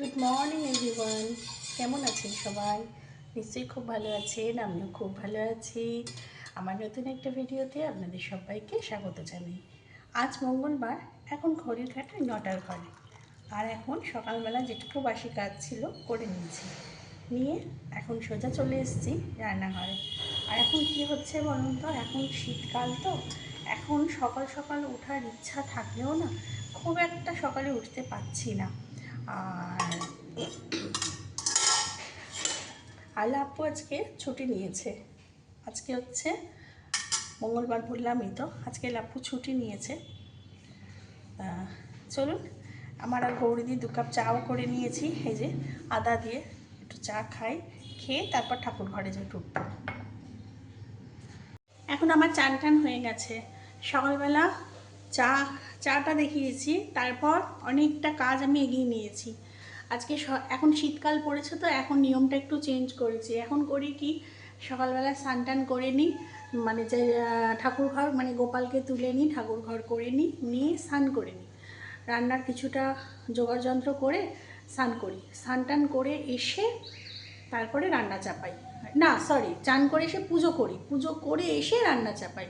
Good morning everyone কেমন আছেন সবাই? নিশ্চয়ই খুব ভালো আছেন, আমিও খুব ভালো আছি। আমার নতুন একটা ভিডিওতে আপনাদের সবাইকে স্বাগত জানাই। আজ মঙ্গলবার, এখন ঘড়ির কাটায় নটার ঘরে। আর এখন সকালবেলা যেটুকু বাসি কাজ ছিল, করে নিয়েছি। নিয়ে এখন সোজা চলে এসেছি রান্নাঘরে। আর এখন কি হচ্ছে বলুন তো? এখন শীতকাল তো। এখন সকাল সকাল ওঠার ইচ্ছা থাকলেও না, খুব একটা সকালে উঠতে পারছি না। আর আল্লাহ আপু আজকে ছুটি নিয়েছে। আজকে হচ্ছে মঙ্গলবার বললামই তো। আজকে লাপ্পু ছুটি নিয়েছে। চলুন, আমার আর গৌরীদি দু কাপ চাও করে নিয়েছি। এই যে আদা দিয়ে একটু চা খাই, খেয়ে তারপর ঠাকুর ঘরে যে ঢুকবো। এখন আমার চান টান হয়ে গেছে। সকালবেলা চা, চাটা দেখিয়েছি, তারপর অনেকটা কাজ আমি এগিয়ে নিয়েছি। আজকে এখন শীতকাল পড়েছে তো, এখন নিয়মটা একটু চেঞ্জ করেছি। এখন করি কি, সকালবেলা স্নান টান করে নিই মানে যে ঠাকুর ঘর মানে গোপালকে তুলে নিই, ঠাকুর ঘর করে নিই, নিয়ে স্নান করে নিই। রান্নার কিছুটা জোগাড় যন্ত্র করে স্নান করি। স্নান টান করে এসে তারপরে রান্না চাপাই। না সরি চান করে এসে পুজো করি। পুজো করে এসে রান্না চাপাই।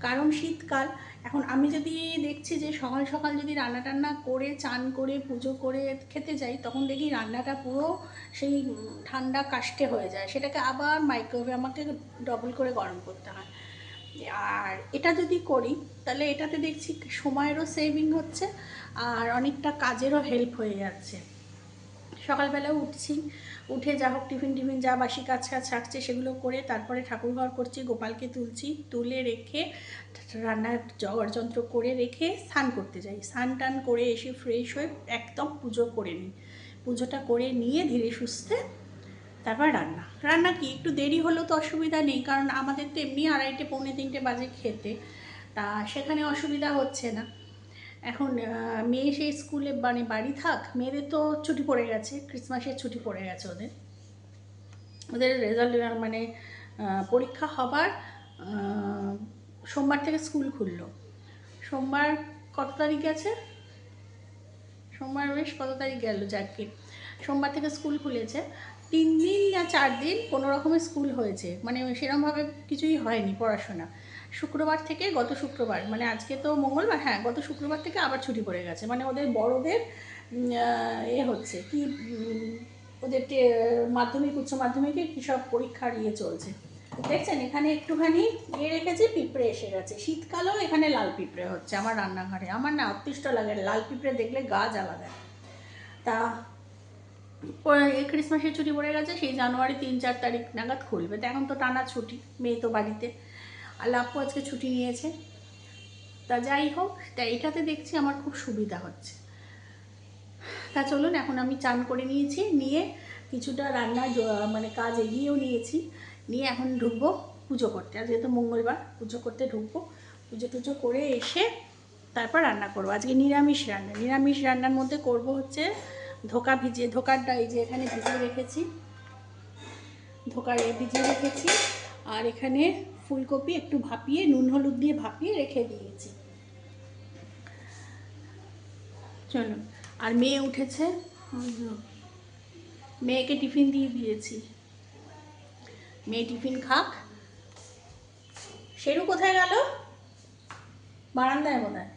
কারণ শীতকাল। এখন আমি যদি দেখছি যে সকাল সকাল যদি রান্না টান্না করে, চান করে, পুজো করে খেতে যাই, তখন দেখি রান্নাটা পুরো সেই ঠান্ডা কাষ্টে হয়ে যায়। সেটাকে আবার মাইক্রোওয়েভে আমাকে ডবল করে গরম করতে হয়। আর এটা যদি করি, তাহলে এটাতে দেখছি সময়েরও সেভিং হচ্ছে আর অনেকটা কাজেরও হেল্প হয়ে যাচ্ছে। সকালবেলা উঠছি উঠে যা হোক, টিফিন টিফিন যা বাসি কাজ কাজ থাকছে সেগুলো করে তারপরে ঠাকুর ঘর করছি, গোপালকে তুলছি, তুলে রেখে রান্নার যন্ত্র করে রেখে স্নান করতে যাই। স্নান টান করে এসে ফ্রেশ হয়ে একদম পুজো করে নিই। পুজোটা করে নিয়ে ধীরে সুস্থে তারপর রান্না। রান্না কি, একটু দেরি হলেও তো অসুবিধা নেই, কারণ আমাদের তো এমনি আড়াইটে, পৌনে তিনটে বাজে খেতে। তা সেখানে অসুবিধা হচ্ছে না। এখন মেয়ে সেই স্কুলে মানে বাড়ি থাক, মেয়েদের তো ছুটি পড়ে গেছে, ক্রিসমাসের ছুটি পড়ে গেছে ওদের। ওদের রেজাল্ট মানে পরীক্ষা হবার সোমবার থেকে স্কুল খুললো। সোমবার কত তারিখ গেছে সোমবার বেশ কত তারিখ গেল যাকে? সোমবার থেকে স্কুল খুলেছে। তিন দিন না চার দিন কোনো রকমের স্কুল হয়েছে। মানে সেরকমভাবে কিছুই হয়নি পড়াশোনা। শুক্রবার থেকে গত শুক্রবার মানে আজকে তো মঙ্গলবার হ্যাঁ গত শুক্রবার থেকে আবার ছুটি পড়ে গেছে। মানে ওদের বড়দের এ হচ্ছে কি ওদের মাধ্যমিক, উচ্চ মাধ্যমিকে কী সব পরীক্ষার ইয়ে চলছে। দেখছেন, এখানে একটুখানি ইয়ে রেখেছি, পিঁপড়ে এসে গেছে। শীতকালেও এখানে লাল পিঁপড়ে হচ্ছে আমার রান্নাঘরে। আমার না অতিষ্ঠ লাগে, লাল পিঁপড়ে দেখলে গা জ্বালা দেয়। তা এই ক্রিসমাসের ছুটি পড়ে গেছে, সেই জানুয়ারি তিন চার তারিখ নাগাদ খুলবে। তো এখন তো টানা ছুটি, মেয়ে তো বাড়িতে। আর লাপ্পু আজকে ছুটি নিয়েছে। তা যাই হোক, তা এটাতে দেখছি আমার খুব সুবিধা হচ্ছে। তা চলুন, এখন আমি চান করে নিয়েছি, নিয়ে কিছুটা রান্নার জ- মানে কাজ এগিয়েও নিয়েছি। নিয়ে এখন ঢুকবো পুজো করতে। আর যেহেতু মঙ্গলবার, পুজো করতে ঢুকবো। পুজো টুজো করে এসে তারপর রান্না করব। আজকে নিরামিষ রান্না। নিরামিষ রান্নার মধ্যে করব হচ্ছে ধোকা ভিজিয়ে, ধোকার ডাই যে এখানে ভিজিয়ে রেখেছি। ধোকার ভিজিয়ে রেখেছি। আর এখানে ফুলকপি একটু ভাপিয়ে, নুন হলুদ দিয়ে ভাপিয়ে রেখে দিয়েছি। চলো, আর মেয়ে উঠেছে। মেয়েকে টিফিন দিয়ে দিয়েছি। মেয়ে টিফিন খাক। শেরু কোথায় গেল? বারান্দায় বোধ হয়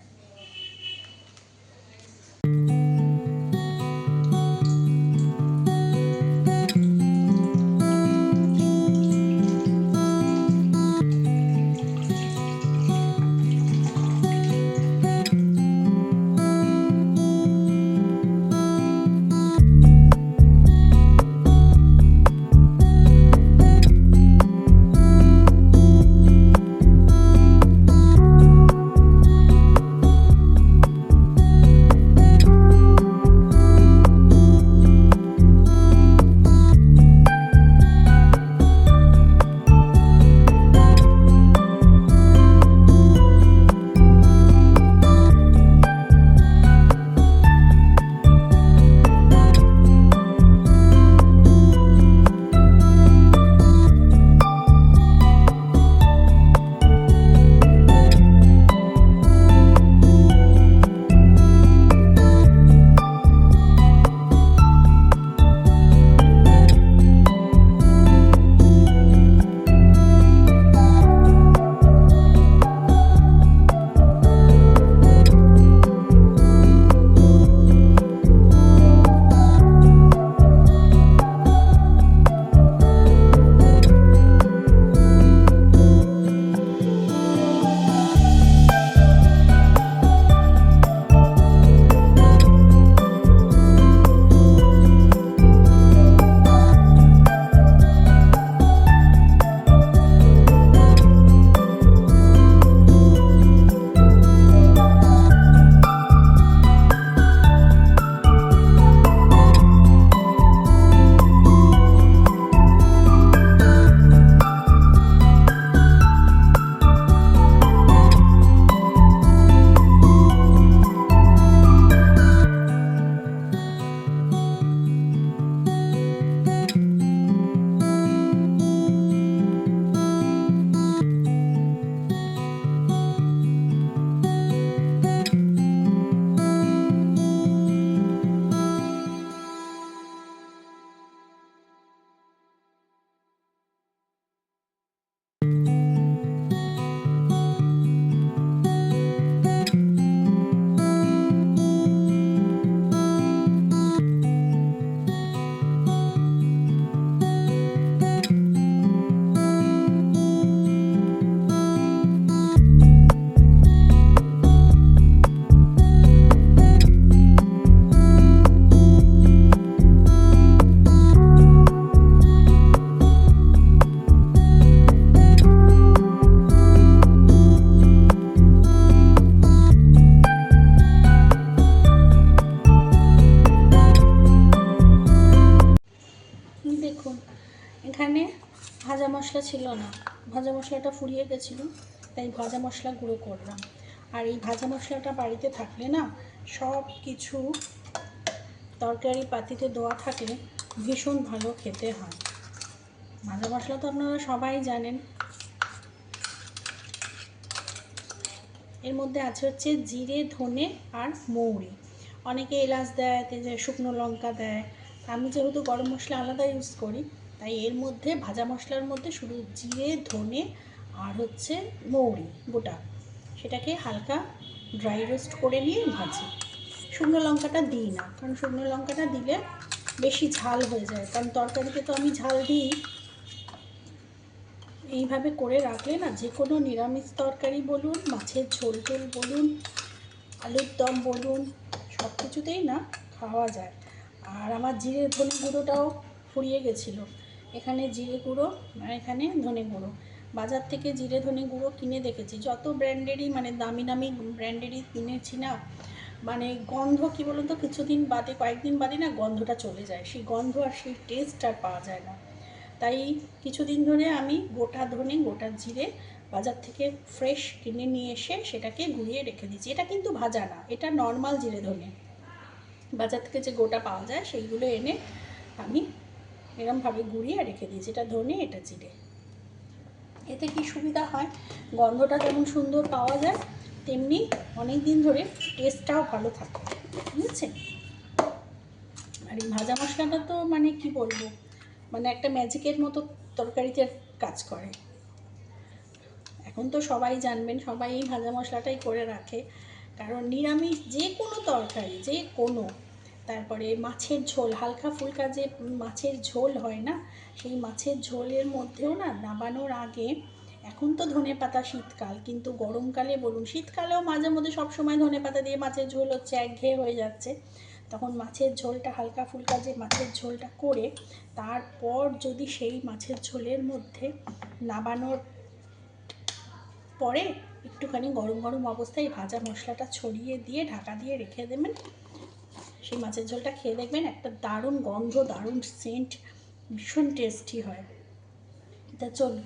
ফুরিয়ে গেছিল, তাই ভাজা মশলা গুঁড়ো করলাম। আর এই ভাজা মশলাটা বাড়িতে থাকলে না, সব কিছু তরকারি পাতিতে দেওয়া থাকলে ভীষণ ভালো খেতে হয়। ভাজা মশলা তো আপনারা সবাই জানেন। এর মধ্যে আছে হচ্ছে জিরে, ধনে আর মৌরি। অনেকে এলাচ দেয় তেজে শুকনো লঙ্কা দেয়। আমি যেহেতু গরম মশলা আলাদা ইউজ করি, তাই এর মধ্যে, ভাজা মশলার মধ্যে শুধু জিরে, ধনে আর হচ্ছে মৌরি, গোটা। সেটাকে হালকা ড্রাই রোস্ট করে নিয়ে ভাজি। শুকনো লঙ্কাটা দিই না, কারণ শুকনো লঙ্কাটা দিলে বেশি ঝাল হয়ে যায়। কারণ তরকারিতে তো আমি ঝাল দিই। এইভাবে করে রাখলে না, যে কোনো নিরামিষ তরকারি বলুন, মাছের ঝোল টোল বলুন, আলুর দম বলুন, সব কিছুতেই না খাওয়া যায়। আর আমার জিরে ধনে গুঁড়োটাও ফুরিয়ে গেছিল। এখানে জিরে গুঁড়ো আর এখানে ধনে গুঁড়ো। বাজার থেকে জিরে ধনে গুঁড়ো কিনে দেখেছি। যত ব্র্যান্ডেরই মানে দামি দামি ব্র্যান্ডেরই কিনেছি না মানে গন্ধ কী বলুন তো কিছুদিন বাদে, কয়েকদিন বাদে না গন্ধটা চলে যায়। সেই গন্ধ আর সেই টেস্ট আর পাওয়া যায় না। তাই কিছুদিন ধরে আমি গোটা ধনে, গোটা জিরে বাজার থেকে ফ্রেশ কিনে নিয়ে এসে সেটাকে গুঁড়িয়ে রেখে দিচ্ছি এটা কিন্তু ভাজা না, এটা নর্মাল জিরে ধনে। বাজার থেকে যে গোটা পাওয়া যায় সেইগুলো এনে আমি এরমভাবে গুঁড়িয়ে রেখে দিয়েছি। এটা ধনে, এটা জিরে। এতে কি সুবিধা হয়? গন্ধটা যেমন সুন্দর পাওয়া যায়, তেমনি অনেক দিন ধরে টেস্টটাও ভালো থাকে, বুঝেছেন? আর এই ভাজা মশলাটা তো মানে কি বলব? মানে একটা ম্যাজিকের মতো তরকারিতে কাজ করে। এখন তো সবাই জানবেন, সবাই এই ভাজা মশলাটাই করে রাখে। কারণ নিরামিষ যে কোনো তরকারি, যে কোনো তারপরে মাছের ঝোল, হালকা ফুলকা যে মাছের ঝোল হয় না, সেই মাছের ঝোলের মধ্যেও না নাবানোর আগে এখন তো ধনে পাতা শীতকাল, কিন্তু গরমকালে বলুন, শীতকালেও মাঝে মধ্যে সবসময় ধনে পাতা দিয়ে মাছের ঝোল হচ্ছে, একঘেয়ে হয়ে যাচ্ছে। তখন মাছের ঝোলটা, হালকা ফুলকা যে মাছের ঝোলটা করে তারপর যদি সেই মাছের ঝোলের মধ্যে নাবানোর পরে একটুখানি গরম গরম অবস্থায় ভাজা মশলাটা ছড়িয়ে দিয়ে ঢাকা দিয়ে রেখে দেবেন। সেই মাছের ঝোলটা খেয়ে দেখবেন একটা দারুণ গন্ধ, দারুণ সেন্ট ভীষণ টেস্টি হয়। তা চল।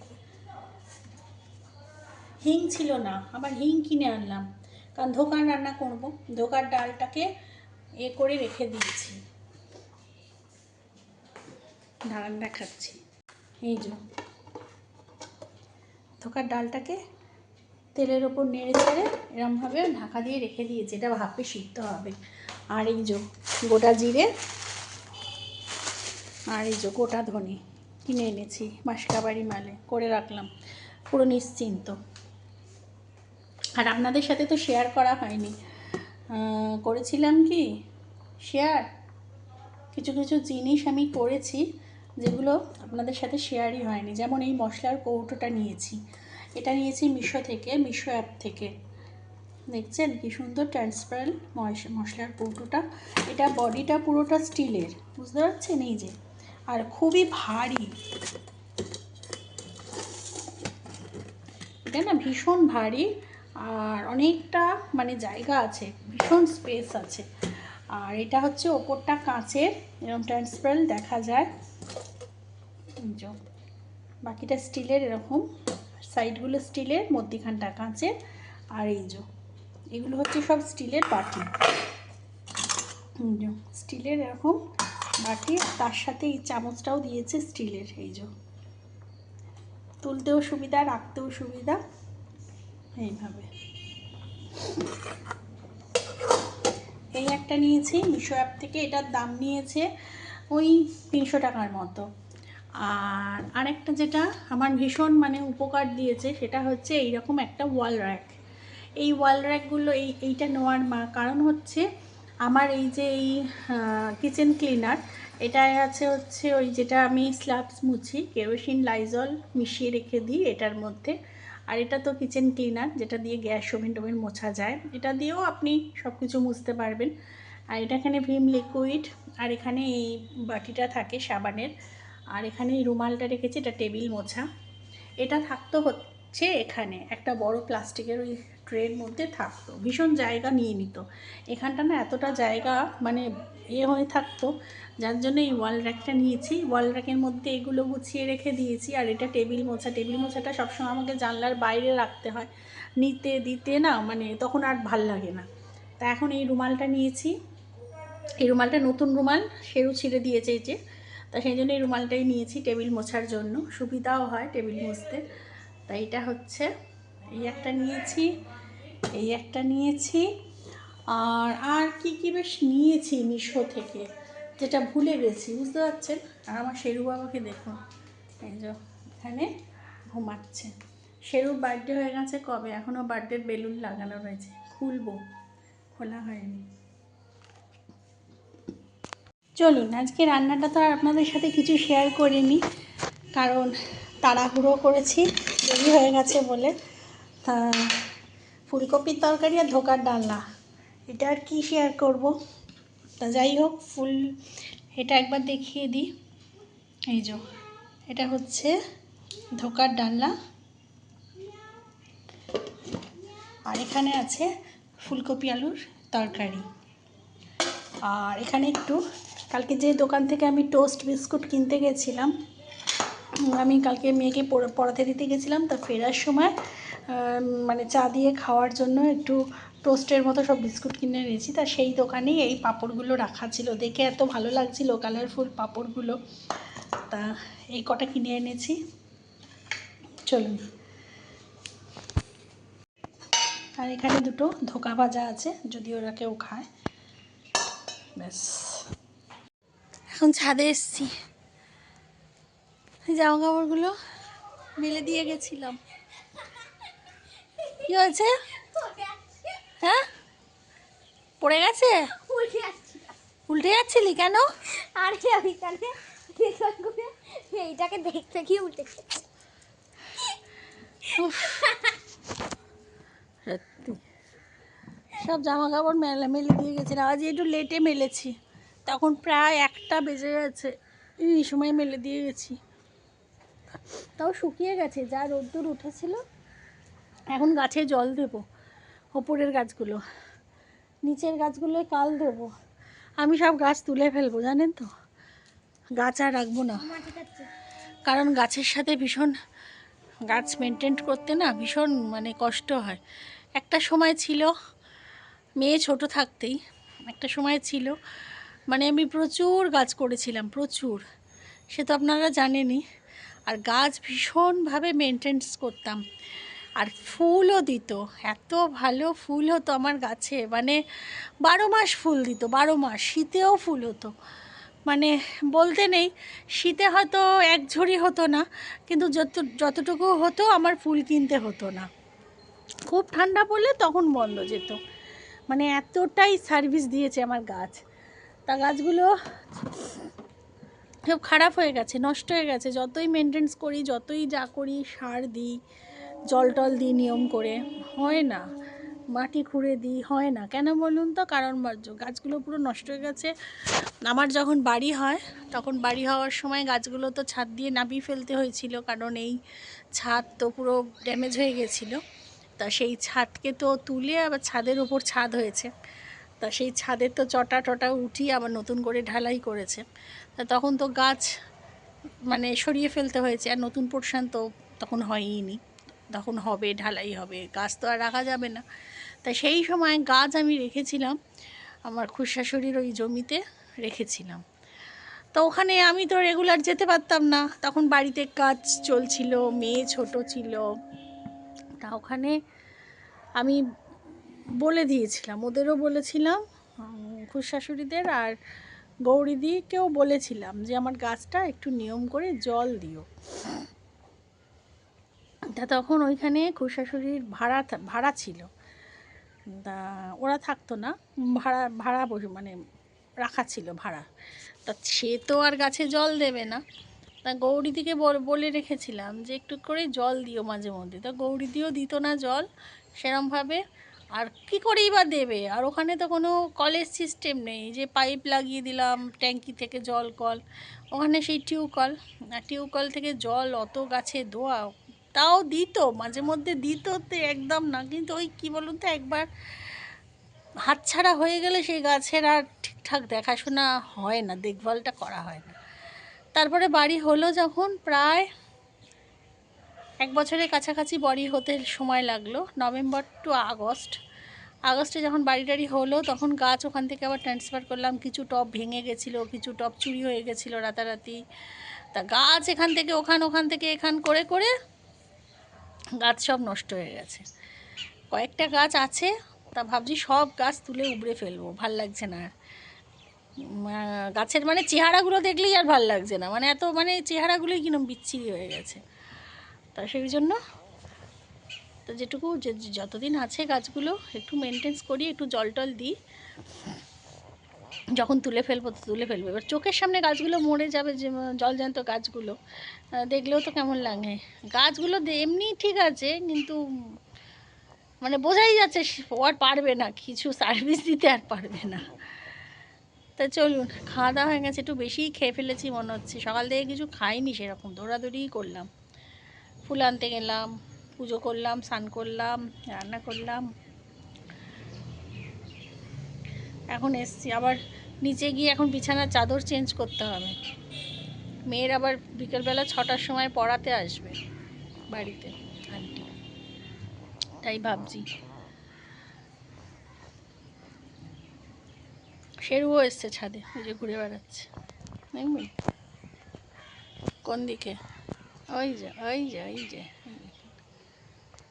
হিং ছিল না, আবার হিং কিনে আনলাম। কারণ ধোকার রান্না করব, ধোকার ডালটাকে এ করে রেখে দিয়েছি। দাঁড়ান দেখাচ্ছি। এই যে, ধোকার ডালটাকে তেলের ওপর নেড়ে চেড়ে এরমভাবে ঢাকা দিয়ে রেখে দিয়েছি। এটা ভাপে সিদ্ধ হবে। আর এই যে গোটা জিরে আর এই যে গোটা ধনে কিনে এনেছি মাসকাবাড়ি মালে, করে রাখলাম। পুরো নিশ্চিন্ত। আর আপনাদের সাথে তো শেয়ার করা হয়নি। করেছিলাম কি? শেয়ার কিছু কিছু জিনিস আমি করেছি যেগুলো আপনাদের সাথে শেয়ারই হয়নি। যেমন এই মশলার কৌটোটা নিয়েছি। এটা নিয়েছি মিশো থেকে, মিশো অ্যাপ থেকে। দেখছেন কি সুন্দর ট্রান্সপারেন্ট মশলার কৌটোটা এটা বডিটা পুরোটা স্টিলের, বুঝতে পারছেন? এই যে, আর খুবই ভারী। এটা না ভীষণ ভারী, আর অনেকটা মানে জায়গা আছে, ভীষণ স্পেস আছে। আর এটা হচ্ছে ওপরটা কাঁচের এরকম ট্রান্সপারেন্ট দেখা যায়। বাকিটা স্টিলের এরকম। সাইডগুলো স্টিলের, মধ্যিখানটা কাঁচের আর এই যে, এগুলো হচ্ছে সব স্টিলের বাটি। স্টিলের এরকম বাটি, তার সাথে এই চামচটাও দিয়েছে স্টিলের, এই যে। তুলতেও সুবিধা, রাখতেও সুবিধা, এইভাবে। এই একটা নিয়েছি, মিশো অ্যাপ থেকে এটার দাম নিয়েছে ওই তিনশো টাকার মতো। আর আরেকটা যেটা আমার ভীষণ মানে উপকার দিয়েছে, সেটা হচ্ছে এইরকম একটা ওয়াল র্যাক এই ওয়াল র্যাকগুলো এই, এইটা নেওয়ার কারণ হচ্ছে আমার এই যে এই কিচেন ক্লিনার এটায় আছে হচ্ছে ওই যেটা আমি স্ল্যাবস মুছি কেরোসিন লাইজল মিশিয়ে রেখে দিই এটার মধ্যে। আর এটা তো কিচেন ক্লিনার যেটা দিয়ে গ্যাস ওভেন টোভেন মোছা যায়। এটা দিয়েও আপনি সব কিছু মুছতে পারবেন। আর এটা এখানে ভিম লিকুইড আর এখানে এই বাটিটা থাকে সাবানের। আর এখানে এই রুমালটা রেখেছি, এটা টেবিল মোছা। এটা থাকতো হচ্ছে এখানে, একটা বড় প্লাস্টিকের ওই ট্রের মধ্যে থাকতো। ভীষণ জায়গা নিয়ে নিত। এখানটা না এতটা জায়গা মানে এ হয়ে থাকতো, যার জন্য এই ওয়াল র্যাকটা নিয়েছি। ওয়াল র্যাকের মধ্যে এগুলো গুছিয়ে রেখে দিয়েছি, আর এটা টেবিল মোছা। টেবিল মোছাটা সবসময় আমাকে জানলার বাইরে রাখতে হয়। নিতে, দিতে না মানে তখন আর ভালো লাগে না। তা এখন এই রুমালটা নিয়েছি। এই রুমালটা নতুন রুমাল, সেরু ছিঁড়ে দিয়েছে যে। তা সেই জন্য এই রুমালটাই নিয়েছি টেবিল মোছার জন্য। সুবিধাও হয় টেবিল মুছতে। তা এটা হচ্ছে, এই একটা নিয়েছি, এই একটা নিয়েছি। আর আর কি কি বেশ নিয়েছি মিশো থেকে, যেটা ভুলে গেছি, বুঝতে পারছেন? আর আমার শেরু বাবাকে দেখুন। এই যে এখানে ঘুমাচ্ছে। শেরুর বার্থডে হয়ে গেছে কবে? এখনও বার্থডের বেলুন লাগানো রয়েছে। খুলবো। খোলা হয়নি। চলুন, আজকে রান্নাটা তো আর আপনাদের সাথে কিছু শেয়ার করিনি, কারণ তাড়াহুড়ো করেছি, দেরি হয়ে গেছে বলে। তা, ফুলকপির তরকারি আর ধোকার ডালনা, এটা আর কী শেয়ার করব? তা যাই হোক, ফুল, এটা একবার দেখিয়ে দিই। এই যে, এটা হচ্ছে ধোকার ডালনা। আর এখানে আছে ফুলকপি আলুর তরকারি। আর এখানে একটু কালকে যে দোকান থেকে আমি টোস্ট বিস্কুট কিনতে গেছিলাম আমি কালকে মেয়েকে পড়া- পড়াতে দিতে গেছিলাম, তা ফেরার সময় মানে চা দিয়ে খাওয়ার জন্য একটু টোস্টের মতো সব বিস্কুট কিনে এনেছি। তা সেই দোকানেই এই পাঁপড়গুলো রাখা ছিল। দেখে এত ভালো লাগছিল কালারফুল পাঁপড়গুলো। তা এই কটা কিনে এনেছি। চলুন। আর এখানে দুটো ধোকা ভাজা আছে, যদি ওরা কেউ খায়। ব্যাস। এখন ছাদে এসছি। জামা কাপড়গুলো মেলে দিয়ে গেছিলাম। কি হয়েছে? হ্যাঁ? পড়ে গেছে? উল্টে যাচ্ছিলি কেন? আর রেকর্ড এইটাকে দেখতে গিয়ে উল্টে সত্যি। সব জামা কাপড় মেলে মেলে দিয়ে গেছিলাম আজ একটু লেটে মেলেছি। তখন প্রায় একটা বেজে গেছে। এই সময় মেলে দিয়ে গেছি। তাও শুকিয়ে গেছে, যা রোদ্দুর উঠেছিল। এখন গাছে জল দেব, ওপরের গাছগুলো। নিচের গাছগুলোয় কাল দেব। আমি সব গাছ তুলে ফেলব, জানেন তো? গাছ আর রাখব না। কারণ গাছের সাথে ভীষণ গাছ মেনটেন করতে না ভীষণ মানে কষ্ট হয়। একটা সময় ছিল, মেয়ে ছোট থাকতেই, একটা সময় ছিল মানে আমি প্রচুর গাছ করেছিলাম, প্রচুর। সে তো আপনারা জানেনই। আর গাছ ভীষণভাবে মেনটেন্স করতাম। আর ফুলও দিত, এত ভালো ফুল হতো আমার গাছে। মানে বারো মাস ফুল দিত, বারো মাস, শীতেও ফুল হতো। মানে বলতে নেই, শীতে হয়তো এক ঝুড়ি হতো না, কিন্তু যত, যতটুকু হতো আমার ফুল কিনতে হতো না। খুব ঠান্ডা পড়লে তখন বন্ধ যেত। মানে এতটাই সার্ভিস দিয়েছে আমার গাছ। তা গাছগুলো খুব খারাপ হয়ে গেছে, নষ্ট হয়ে গেছে। যতই মেনটেন্স করি, যতই যা করি, সার দিই, জল টল দিই নিয়ম করে, হয় না। মাটি খুঁড়ে দিই, হয় না। কেন বলুন তো? কারণ গাছগুলো পুরো নষ্ট হয়ে গেছে। আমার যখন বাড়ি হয়, তখন বাড়ি হওয়ার সময় গাছগুলো তো ছাদ দিয়ে নামিয়ে ফেলতে হয়েছিল, কারণ এই ছাদ তো পুরো ড্যামেজ হয়ে গেছিল। তা সেই ছাদকে তো তুলে আবার ছাদের উপর ছাদ হয়েছে। তা সেই ছাদের তো চটা টটা উঠিয়ে আবার নতুন করে ঢালাই করেছে। তা তখন তো গাছ মানে সরিয়ে ফেলতে হয়েছে আর নতুন পোর্শন তো তখন হয়ইনি তখন হবে, ঢালাই হবে, গাছ তো আর রাখা যাবে না। তা সেই সময় গাছ আমি রেখেছিলাম, আমার খুশাশুড়ির ওই জমিতে রেখেছিলাম। তো ওখানে আমি তো রেগুলার যেতে পারতাম না। তখন বাড়িতে কাজ চলছিল, মেয়ে ছোট ছিল। তা ওখানে আমি বলে দিয়েছিলাম ওদেরও বলেছিলাম উম, খুড়শাশুড়িদের আর গৌরীদিকেও বলেছিলাম যে আমার গাছটা একটু নিয়ম করে জল দিও। তা তখন ওইখানে খুড়শাশুড়ির ভাড়া ভাড়া ছিল। তা ওরা থাকতো না ভাড়া ভাড়া বসে মানে রাখা ছিল ভাড়া। তা সে তো আর গাছে জল দেবে না। তা গৌরীদিকে বলে রেখেছিলাম যে একটু করে জল দিও মাঝে মধ্যে। তা গৌরীদিও দিত না জল সেরমভাবে আর কি করেই বা দেবে? আর ওখানে তো কোনো কলের সিস্টেম নেই। যে পাইপ লাগিয়ে দিলাম, ট্যাঙ্কি থেকে জল কল, ওখানে সেই টিউবকল। আর টিউবকল থেকে জল অত গাছে দোয়া, তাও দিত, মাঝে মধ্যে দিত তো একদম না। কিন্তু ওই কী বলুন তো, একবার হাতছাড়া হয়ে গেলে সেই গাছের আর ঠিকঠাক দেখাশোনা হয় না, দেখভালটা করা হয় না। তারপরে বাড়ি হলো যখন প্রায় এক বছরের কাছাকাছি বড়ি হতে সময় লাগল, নভেম্বর টু আগস্ট। আগস্টে যখন বাড়ি টাড়ি হলো, তখন গাছ ওখান থেকে আবার ট্রান্সফার করলাম। কিছু টব ভেঙে গেছিল, কিছু টব চুরি হয়ে গেছিল রাতারাতি। তা গাছ এখান থেকে, ওখান ওখান থেকে, এখান করে করে গাছ সব নষ্ট হয়ে গেছে। কয়েকটা গাছ আছে, তা ভাবছি সব গাছ তুলে উবড়ে ফেলব, ভালো লাগছে না। আর গাছের মানে চেহারাগুলো দেখলেই আর ভালো লাগছে না। মানে এত মানে চেহারাগুলোই কিরম বিচ্ছিরি হয়ে গেছে। তা সেই জন্য তো যেটুকু যে যতদিন আছে গাছগুলো, একটু মেনটেন্স করি, একটু জল টল দিই। যখন তুলে ফেলব তো তুলে ফেলব। এবার চোখের সামনে গাছগুলো মরে যাবে যে জলজান্ত গাছগুলো দেখলেও তো কেমন লাগে। গাছগুলো এমনি ঠিক আছে, কিন্তু মানে বোঝাই যাচ্ছে আর পারবে না, কিছু সার্ভিস দিতে আর পারবে না। তা চলুন, খাওয়া দাওয়া হয়ে গেছে, একটু বেশিই খেয়ে ফেলেছি মনে হচ্ছে। সকাল থেকে কিছু খাইনি সেরকম, দৌড়াদৌড়িই করলাম। ফুল আনতে গেলাম, পুজো করলাম, স্নান করলাম, রান্না করলাম। এখন এসছি, আবার নিচে গিয়ে এখন বিছানার চাদর চেঞ্জ করতে হবে। মেয়ের আবার বিকেলবেলা ছটার সময় পড়াতে আসবে বাড়িতে, আন্টি। তাই ভাবছি। শেরুও এসছে ছাদে ওই যে ঘুরে বেড়াচ্ছে। কোন দিকে? ওই যে ওই যে ওই যে।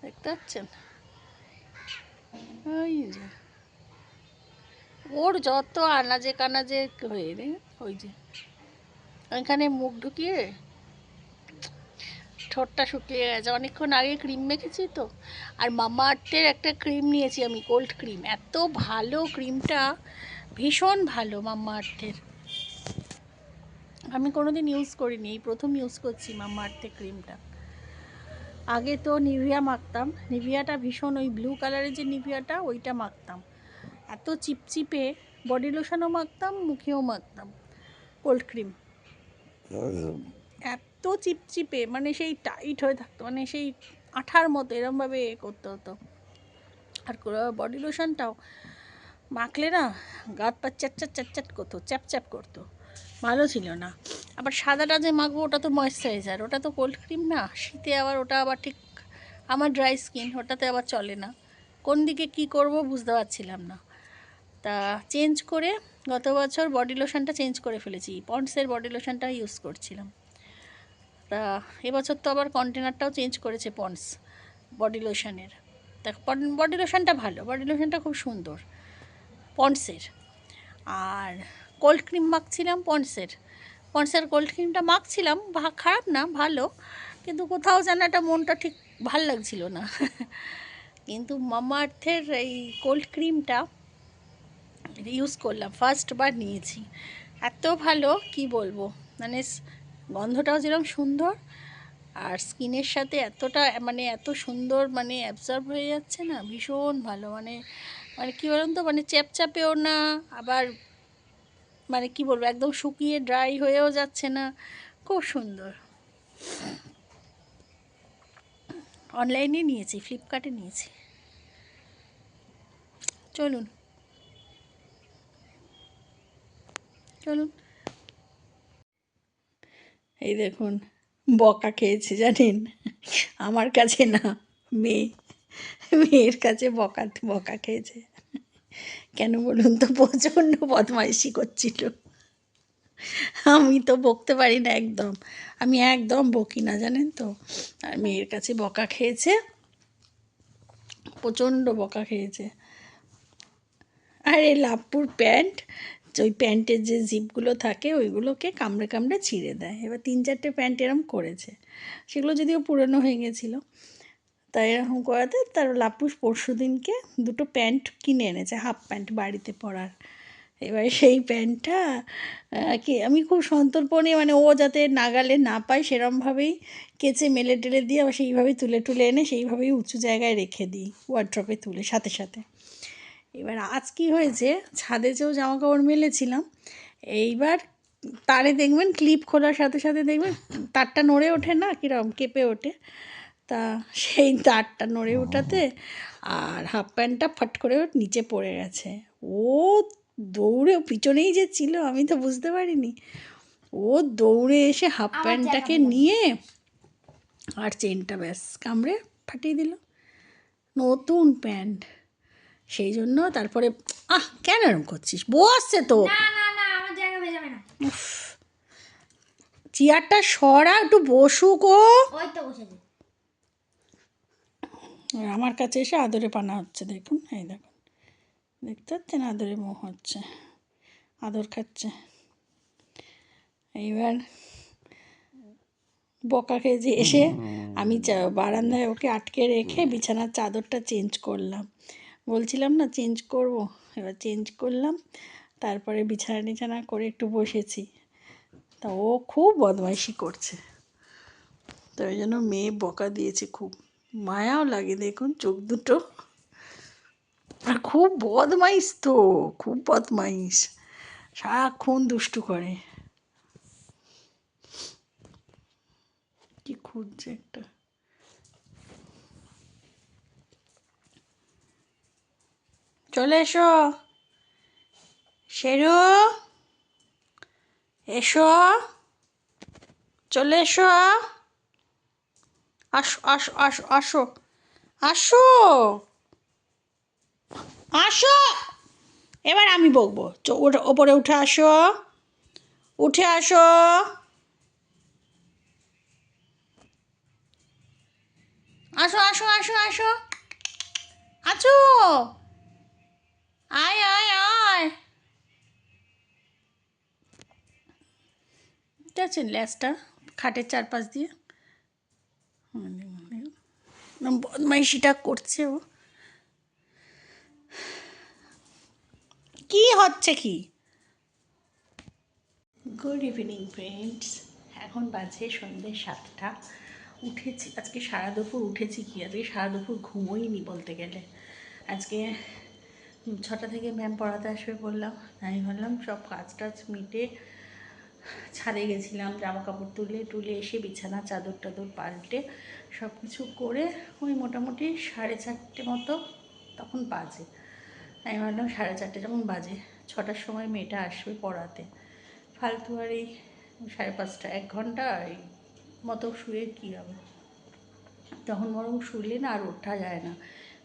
দেখতে পাচ্ছেন? ওই যে। ওর যত আনাজে কানাজে হয়ে রে, ওই যে। ওইখানে মুখ ঢুকিয়ে ঠোঁটটা শুকিয়ে গেছে। অনেকক্ষণ আগে ক্রিম মেখেছি তো, আর মামা আর্থের একটা ক্রিম নিয়েছি আমি, কোল্ড ক্রিম। এত ভালো ক্রিমটা, ভীষণ ভালো মাম্মা আর্থের আমি কোনোদিন ইউজ করিনি। এই প্রথম ইউজ করছি মাম্মা ক্রিমটা আগে তো নিভিয়া মাখতাম। নিভিয়াটা ভীষণ, ওই ব্লু কালারের যে নিভিয়াটা, ওইটা মাখতাম। এত চিপচিপে বডি লোশনও মাখতাম, মুখেও মাখতাম। কোল্ড ক্রিম এত চিপচিপে মানে সেই টাইট হয়ে থাকতো মানে সেই আঠার মতো এরমভাবে এ করতে হতো। আর বডি লোশনটাও মাখলে না গাত পা চ্যাট চ্যাট চ্যাট করতো, চ্যাপ চ্যাপ করতো। ভালো ছিল না। আবার সাদাটা যে মাখবো, ওটা তো ময়েশ্চারাইজার ওটা তো কোল্ড ক্রিম না? শীতে আবার ওটা আবার ঠিক আমার ড্রাই স্কিন ওটাতে আবার চলে না। কোন দিকে কি করব বুঝতে পারছিলাম না। তা চেঞ্জ করে গত বছর বডি লোশনটা চেঞ্জ করে ফেলেছি। পন্ডসের বডি লোশনটা ইউজ করছিলাম। তা এবছর তো আবার কন্টেনারটাও চেঞ্জ করেছে পন্ডস বডি লোশনের তা বডি লোশনটা ভালো। বডি লোশনটা খুব সুন্দর পন্ডসের আর কোল্ড ক্রিম মাখছিলাম পন্ডসের পন্ডসের কোল্ড ক্রিমটা মাখছিলাম, ভা- খারাপ না, ভালো। কিন্তু কোথাও যেন একটা মনটা ঠিক ভালো লাগছিল না। কিন্তু মামা আর্থের এই কোল্ড ক্রিমটা ইউজ করলাম ফার্স্ট বার নিয়েছি। এত ভালো, কি বলব? মানে গন্ধটাও যেরকম সুন্দর, আর স্কিনের সাথে এতটা মানে এত সুন্দর মানে অ্যাবজর্ব হয়ে যাচ্ছে না, ভীষণ ভালো। মানে মানে কী বলুন তো মানে চ্যাপচ্যাপেও না, আবার মানে কি বলব, একদম শুকিয়ে ড্রাই হয়েও যাচ্ছে না। খুব সুন্দর। অনলাইনে নিয়েছি ফ্লিপকার্টে নিয়েছি। চলুন। চলুন। এই দেখুন, বকা খেয়েছে, জানেন? আমার কাছে না, মেয়ে। মেয়ের কাছে বকা বকা খেয়েছে। কেন বলুন তো? প্রচণ্ড বদমাইশি করছিল। আমি তো বকতে পারি না একদম। আমি একদম বকি না, জানেন তো? আর মেয়ের কাছে বকা খেয়েছে। প্রচণ্ড বকা খেয়েছে। আর এই লাভপুর প্যান্ট ওই প্যান্টের যে জিপগুলো থাকে, ওইগুলোকে কামড়ে কামড়ে ছিঁড়ে দেয়। এবার তিন চারটে প্যান্ট এরম করেছে। সেগুলো যদিও পুরনো হয়ে গেছিল। তাই এরকম করাতে তার লাপুস পরশু দিনকে দুটো প্যান্ট কিনে এনেছে, হাফ প্যান্ট বাড়িতে পরার। এবার সেই প্যান্টটা কি, আমি খুব সন্তর্পণে মানে ও যাতে নাগালে না পায় সেরমভাবেই কেচে মেলে টেলে দিয়ে আবার সেইভাবেই তুলে তুলে এনে সেইভাবেই উঁচু জায়গায় রেখে দিই ওয়ার্ড্রপে তুলে সাথে সাথে। এবার আজ কি হয়েছে, ছাদে যেও জামা কাপড় মেলেছিলাম, এইবার তারে দেখবেন, ক্লিপ খোলার সাথে সাথে দেখবেন, তারটা নড়ে ওঠে না কীরকম কেঁপে ওঠে। তা সেই তারটা নড়ে ওঠাতে আর হাফ প্যান্টটা ফট করে নিচে পড়ে গেছে। ও দৌড়ে পিছনেই যে ছিল আমি তো বুঝতে পারিনি। ও দৌড়ে এসে হাফ প্যান্টটাকে নিয়ে আর চেনটা ব্যাস কামড়ে ফাটিয়ে দিল। নতুন প্যান্ট। সেই জন্য তারপরে আহ কেন এরকম করছিস? বসছে তো। চেয়ারটা সরা একটু বসুক ও। ওই তো বসেছে আর আমার কাছে এসে আদরে পানা হচ্ছে দেখুন এই দেখুন। দেখতে পাচ্ছেন আদরে মোহ হচ্ছে আদর খাচ্ছে। এইবার বকাকে যে এসে আমি বারান্দায় ওকে আটকে রেখে বিছানার চাদরটা চেঞ্জ করলাম। বলছিলাম না চেঞ্জ করব। এবার চেঞ্জ করলাম তারপরে বিছানা টিছানা করে একটু বসেছি। তা ও খুব বদমাইশি করছে। তো ওই জন্য মেয়ে বকা দিয়েছে খুব। মায়াও লাগে দেখুন, চোখ দুটো। আর খুব বদমাইশ তো, খুব বদমাইশ। সারাক্ষণ দুষ্টু করে। কি খুঁজছে একটা? চলে এসো। শেরু, এসো। চলে এসো। আসো আসো আসো আসো। আসো। আসো। এবার আমি বকবো। ওপরে উঠে আসো। উঠে আসো। আসো আসো আসো আসো। আছো। আয় আয় আয়। ঠিক আছে ল্যাসটা খাটের চারপাশ দিয়ে হুম, দেখুন, দেখুন। একদম বদমাইশিটা করছে ও। কি হচ্ছে কি? গুড ইভিনিং ফ্রেন্ডস এখন বাজে সন্ধ্যে সাতটা। উঠেছি, আজকে সারা দুপুর উঠেছি কি? আজকে সারা দুপুর ঘুমোইনি বলতে গেলে। আজকে ছটা থেকে ম্যাম পড়াতে আসবে বললাম। আমি ভাবলাম সব কাজ টাজ মিটে ছাদে গেছিলাম, জামা কাপড় তুলে টুলে এসে বিছানা, চাদর টাদর পাল্টে সব কিছু করে ওই মোটামুটি সাড়ে চারটে মতো তখন বাজে। আমি ভাবলাম সাড়ে চারটে যখন বাজে, ছটার সময় মেয়েটা আসবে পড়াতে। ফালতু আর এই সাড়ে পাঁচটা, এক ঘণ্টা এই মতো শুয়ে কী হবে? তখন বরং শুলে না আর ওঠা যায় না।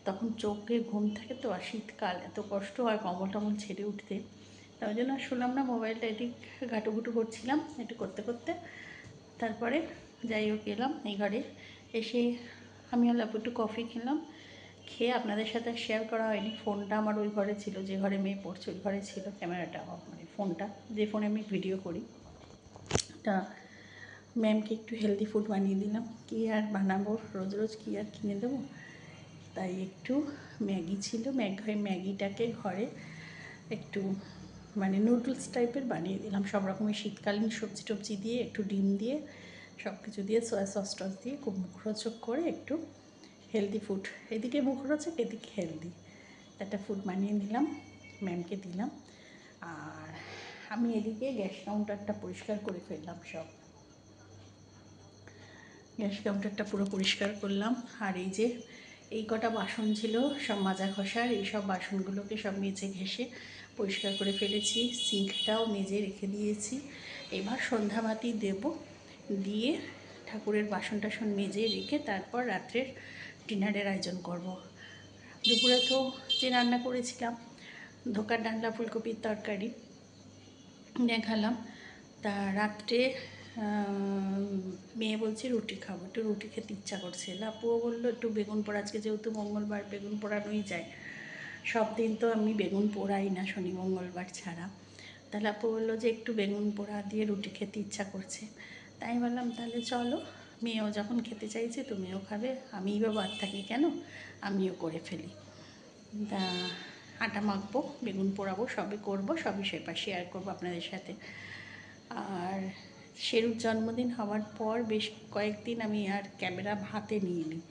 তখন চোখে ঘুম থাকে তো আর শীতকাল, এত কষ্ট হয় কমল টমল ছেড়ে উঠতে। তাই জন্য শুনলাম না, মোবাইলটা এদিক ঘাটুঘুটু করছিলাম একটু করতে করতে। তারপরে যাই হোক এলাম এই ঘরে, এসে আমি আর লাপু একটু কফি খেলাম খেয়ে আপনাদের সাথে শেয়ার করা হয়নি। ফোনটা আমার ওই ঘরে ছিল, যে ঘরে মেয়ে পড়ছে ওই ঘরে ছিল, ক্যামেরাটা মানে ফোনটা, যে ফোনে আমি ভিডিও করি। তা ম্যামকে একটু হেলদি ফুড বানিয়ে দিলাম, কী আর বানাবো, রোজ রোজ কী আর কিনে দেবো? তাই একটু ম্যাগি ছিল, ম্যাগ ম্যাগিটাকে ঘরে একটু মানে নুডলস টাইপের বানিয়ে দিলাম। সব রকমের শীতকালীন সবজি টবজি দিয়ে, একটু ডিম দিয়ে সব কিছু দিয়ে সয়া সস টস দিয়ে খুব মুখরোচক করে একটু হেলদি ফুড এদিকে মুখরোচক, এদিকে হেলদি একটা ফুড বানিয়ে দিলাম ম্যামকে দিলাম। আর আমি এদিকে গ্যাস কাউন্টারটা পরিষ্কার করে ফেললাম সব। গ্যাস কাউন্টারটা পুরো পরিষ্কার করলাম। আর এই যে, এই কটা বাসন ছিল, সব মাজা ঘষার, এই সব বাসনগুলোকে সব মেজে ঘেসে পরিষ্কার করে ফেলেছি সিঙ্কটাও মেজে রেখে দিয়েছি। এবার সন্ধ্যা সন্ধ্যাবাতি দেব, দিয়ে ঠাকুরের বাসন টাসন মেজে রেখে তারপর রাত্রের ডিনারের আয়োজন করব। দুপুরে তো যে রান্না করেছিলাম, ধোকার ডান্ডা ফুলকপির তরকারি দেখালাম। তা রাত্রে মেয়ে বলছে রুটি খাব, একটু রুটি খেতে ইচ্ছা করছে। লাপুও বলল, একটু বেগুন পোড়া, আজকে যেহেতু মঙ্গলবার বেগুন পোড়ানোই যায়। সব দিন তো আমি বেগুন পোড়াই না শনি, মঙ্গলবার ছাড়া। তাহলে আপু বলল যে একটু বেগুন পোড়া দিয়ে রুটি খেতে ইচ্ছা করছে। তাই বললাম, তাহলে চলো, মেয়েও যখন খেতে চাইছে তুমিও খাবে, আমিই বা বাদ থাকি কেন? আমিও করে ফেলি। তা আটা মাখবো, বেগুন পোড়াবো সবই করব, সবই সেপা শেয়ার করব আপনাদের সাথে। আর শেরুর জন্মদিন হওয়ার পর বেশ কয়েকদিন আমি আর ক্যামেরা হাতে নিয়ে নিই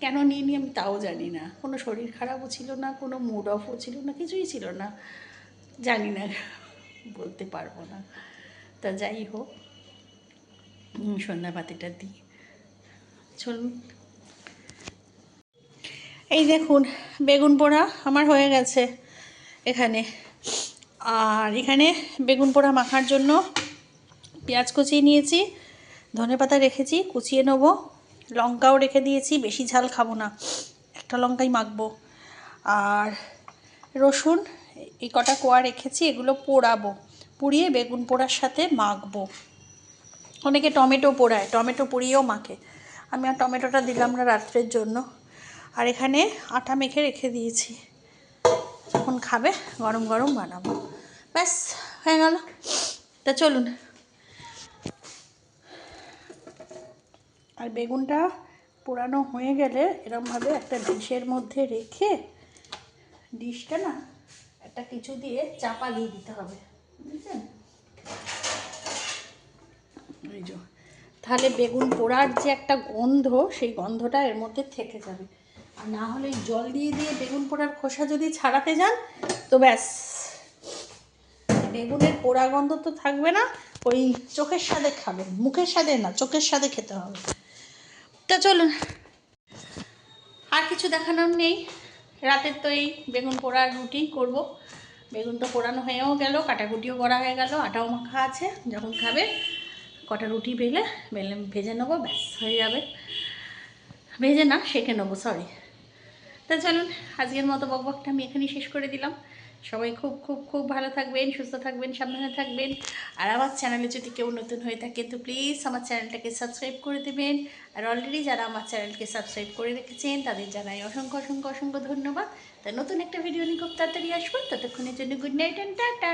কেন নিয়ে নিই আমি তাও জানি না। কোনো শরীর খারাপও ছিল না, কোনো মুড অফও ছিল না, কিছুই ছিল না। জানি না, বলতে পারব না। তা যাই হোক সন্ধ্যাবাতিটা দিই। চলুন। এই দেখুন, বেগুন পোড়া আমার হয়ে গেছে এখানে। আর এখানে বেগুন পোড়া মাখার জন্য পেঁয়াজ কুচিয়ে নিয়েছি ধনে পাতা রেখেছি, কুচিয়ে নেব। লঙ্কাও রেখে দিয়েছি, বেশি ঝাল খাব না। একটা লঙ্কাই মাখবো। আর রসুন, এই কটা কোয়া রেখেছি, এগুলো পোড়াবো। পুড়িয়ে বেগুন পোড়ার সাথে মাখবো। অনেকে টমেটো পোড়ায়, টমেটো পুড়িয়েও মাখে। আমি আর টমেটোটা দিলাম না রাত্রের জন্য। আর এখানে আটা মেখে রেখে দিয়েছি। যখন খাবে, গরম গরম বানাবো। ব্যাস, হয়ে গেল। তা চলুন। আর বেগুনটা পোড়ানো হয়ে গেলে এরমভাবে একটা ডিশের মধ্যে রেখে ডিশটা না একটা কিছু দিয়ে চাপা দিয়ে দিতে হবে যে, তাহলে বেগুন পোড়ার যে একটা গন্ধ, সেই গন্ধটা এর মধ্যে থেকে যাবে। আর না হলে জল দিয়ে দিয়ে বেগুন পোড়ার খোসা যদি ছাড়াতে যান, তো ব্যাস। বেগুনের পোড়া গন্ধ তো থাকবে না, ওই চোখের স্বাদে খাবেন, মুখের স্বাদে না, চোখের স্বাদে খেতে হবে। তা চলুন। আর কিছু দেখানোর নেই। রাতের তো এই বেগুন পোড়ার রুটি করব। বেগুন তো পোড়ানো হয়েও গেল, কাটাকুটিও করা হয়ে গেল, আটাও মাখা আছে। যখন খাবে, কটা রুটি বেলে বেলে ভেজে নেব, ব্যাস, হয়ে যাবে। ভেজে না, সেঁকে নেব সরি তা চলুন, আজকের মতো বকবকটা আমি এখানেই শেষ করে দিলাম। সবাই খুব খুব খুব ভালো থাকবেন, সুস্থ থাকবেন, সাবধানে থাকবেন। আর আমার চ্যানেলে যদি কেউ নতুন হয়ে থাকে, তো প্লিজ আমার চ্যানেলটাকে সাবস্ক্রাইব করে দেবেন। আর অলরেডি যারা আমার চ্যানেলকে সাবস্ক্রাইব করে রেখেছেন, তাদের জানাই অসংখ্য অসংখ্য অসংখ্য ধন্যবাদ। তা নতুন একটা ভিডিও নিয়ে খুব তাড়াতাড়ি আসব। ততক্ষণের জন্য গুড নাইট অ্যান্ড টাটা